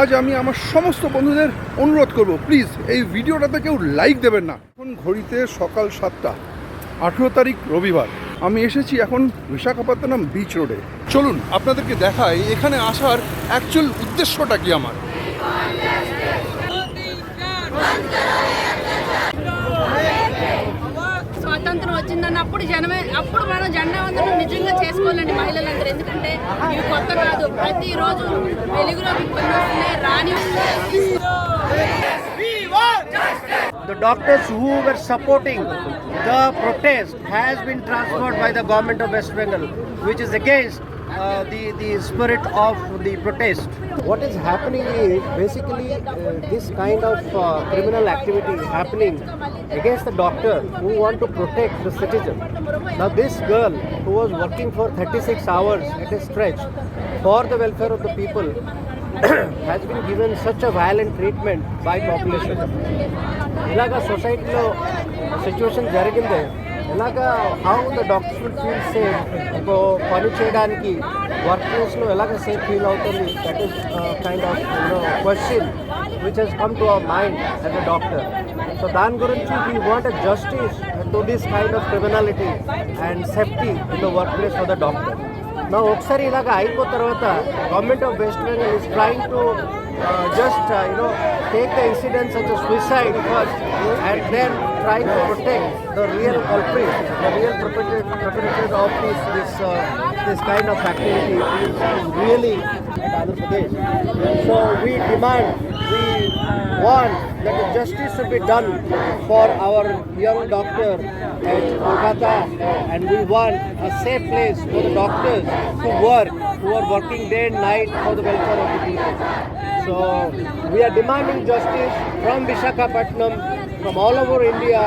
আজ আমি আমার সমস্ত বন্ধুদের অনুরোধ করব প্লিজ এই ভিডিওটাতে কেউ লাইক দেবেন না। এখন ঘড়িতে সকাল সাতটা, আঠেরো তারিখ রবিবার। আমি এসেছি এখন বিশাখাপত্তনম বিচ রোডে চলুন, আপনাদেরকে দেখাই এখানে আসার অ্যাকচুয়াল উদ্দেশ্যটা কি আমার। స్వాతంత్రం వచ్చిందని అప్పుడు జనమే అప్పుడు మనం జెండా వందనం నిజంగా చేసుకోవాలండి మహిళలందరూ. ఎందుకంటే ఇవి కొత్త కాదు. ప్రతిరోజు వెలుగులోకి కొన్ని వస్తున్నాయి రాని doctors who were supporting the protest has been transferred by the government of West Bengal, which is against uh, the, the spirit of the protest. What is happening is basically uh, this kind of uh, criminal activity happening against the doctor who want to protect the citizen. Now this girl who was working for 36 hours at a stretch for the welfare of the people has been given such a violent treatment by population. ఇలాగా సొసైటీలో situation జరిగిందే. ఇలాగా how the doctors will feel safe ఇంకో పని చేయడానికి work ప్లేస్లో ఎలాగ safe feel అవుతుంది? That is kind of you know question which has come to our mind as a doctor so దాని గురించి we want a justice to this kind of criminality and safety in the workplace for the doctor నా ఒకసారి ఇలాగ అయిపోయిన తర్వాత government of West Bengal is trying to just you know take the incidents such suicide first and then try to protect the real culprit the real perpetrator of this this this kind of activity really at Andhra Pradesh. So we demand, we want that justice should be done for our young doctor at Kolkata and we want a safe place for the doctors to work, who are working day and night for the welfare of the people. So we are demanding justice from Visakhapatnam, from all over India.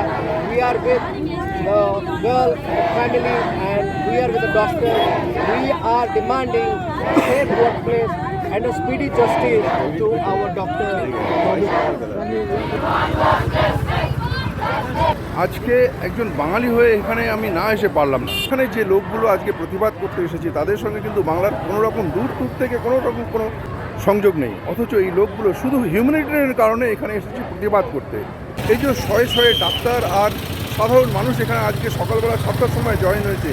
We are with the girl the family and we are with the doctor. We are demanding safe workplace and a speedy justice to our doctor. আজকে একজন বাঙালি হয়ে এখানে আমি না এসে পারলাম না। এখানে যে লোকগুলো আজকে প্রতিবাদ করতে এসেছি, তাদের সঙ্গে কিন্তু বাংলার কোনো রকম দূর দূর থেকে কোনো রকম কোনো সংযোগ নেই। অথচ এই লোকগুলো শুধু হিউম্যানিটেরিয়ান কারণে এখানে এসেছে প্রতিবাদ করতে। এই যে শয়ে শয়ে ডাক্তার আর সাধারণ মানুষ এখানে আজকে সকালবেলা সাতটার সময় জয়েন হয়েছে।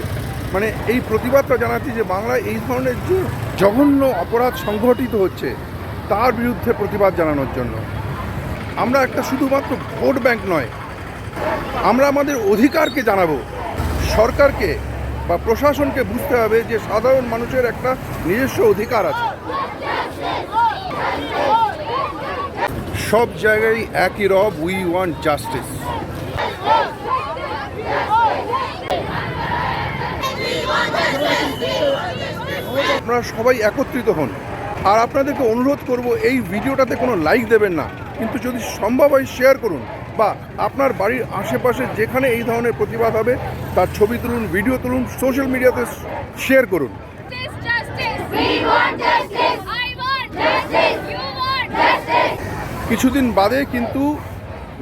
মানে এই প্রতিবাদটা জানাচ্ছি যে বাংলায় এই ধরনের যে জঘন্য অপরাধ সংঘটিত হচ্ছে তার বিরুদ্ধে প্রতিবাদ জানানোর জন্য। আমরা একটা শুধুমাত্র ভোট ব্যাংক নয়, আমরা আমাদের অধিকারকে জানাব। সরকারকে বা প্রশাসনকে বুঝতে হবে যে সাধারণ মানুষের একটা নিজস্ব অধিকার আছে। সব জায়গায় একই রব উই ওয়ান্ট জাস্টিস আপনারা সবাই একত্রিত হন। আর আপনাদেরকে অনুরোধ করব এই ভিডিওটাতে কোনো লাইক দেবেন না। কিন্তু যদি সম্ভব হয় শেয়ার করুন। বা আপনার বাড়ির আশেপাশে যেখানে এই ধরনের প্রতিবাদ হবে তার ছবি তুলুন ভিডিও তুলুন সোশ্যাল মিডিয়াতে শেয়ার করুন. কিছুদিন বাদে কিন্তু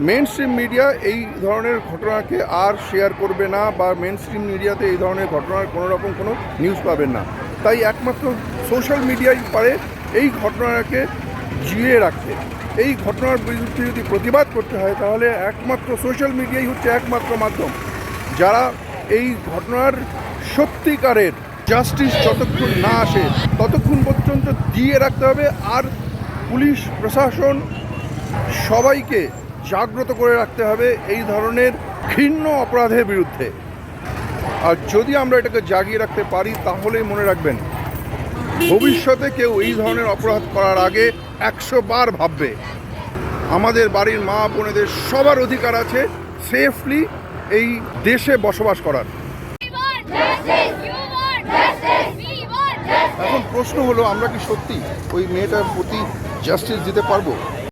মেন স্ট্রিম মিডিয়া এই ধরনের ঘটনাকে আর শেয়ার করবে না বা মেন স্ট্রিম মিডিয়াতে এই ধরনের ঘটনার কোনো রকম কোনো নিউজ পাবেন না। তাই একমাত্র সোশ্যাল মিডিয়াই পারে এই ঘটনাকে জিয়ে রাখতে। এই ঘটনার বিরুদ্ধে যদি প্রতিবাদ করতে হয়, তাহলে একমাত্র সোশ্যাল মিডিয়াই হচ্ছে একমাত্র মাধ্যম। যারা এই ঘটনার সত্যিকারের জাস্টিস যতক্ষণ না আসে, ততক্ষণ পর্যন্ত দিয়ে রাখতে হবে আর পুলিশ, প্রশাসন সবাইকে জাগ্রত করে রাখতে হবে এই ধরনের ঘৃণ্য অপরাধের বিরুদ্ধে। আর যদি আমরা এটাকে জাগিয়ে রাখতে পারি, তাহলেই মনে রাখবেন, ভবিষ্যতে কেউ এই ধরনের অপরাধ করার আগে একশো বার ভাববে, আমাদের বাড়ির মা বোনেদের সবার অধিকার আছে সেফলি এই দেশে বসবাস করার. এখন প্রশ্ন হলো, আমরা কি সত্যি ওই মেয়েটার প্রতি জাস্টিস দিতে পারব